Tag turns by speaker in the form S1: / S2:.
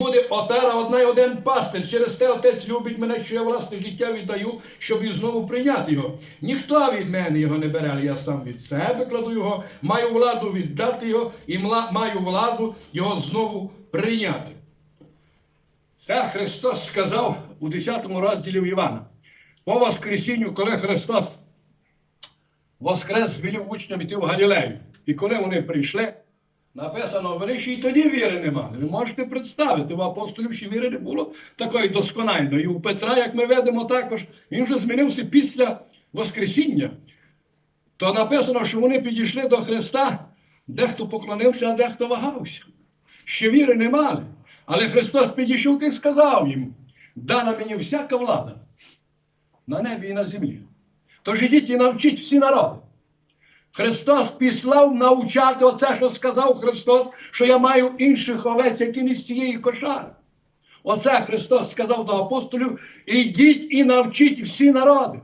S1: Буде отара одна й один пастир. Через те отець любить мене, що я власне життя віддаю, щоб і знову прийняти його. Ніхто від мене його не бере, але я сам від себе кладу його, маю владу віддати його і маю владу його знову прийняти. Це Христос сказав у 10 розділі Івана. По Воскресінню, коли Христос воскрес звелів учням іти в Галілею. І коли вони прийшли, написано, вони ще й тоді віри не мали. Ви можете представити, у апостолів ще віри не було такої доскональної. І у Петра, як ми ведемо також, він вже змінився після Воскресіння. То написано, що вони підійшли до Христа, дехто поклонився, а дехто вагався. Ще віри не мали. Але Христос підійшов і сказав їм: дана мені всяка влада на небі і на землі. Тож ідіть і навчіть всі народи. Христос післав навчати оце, що сказав Христос, що я маю інших овець, які не з цієї кошари. Оце Христос сказав до апостолів: ідіть і навчіть всі народи.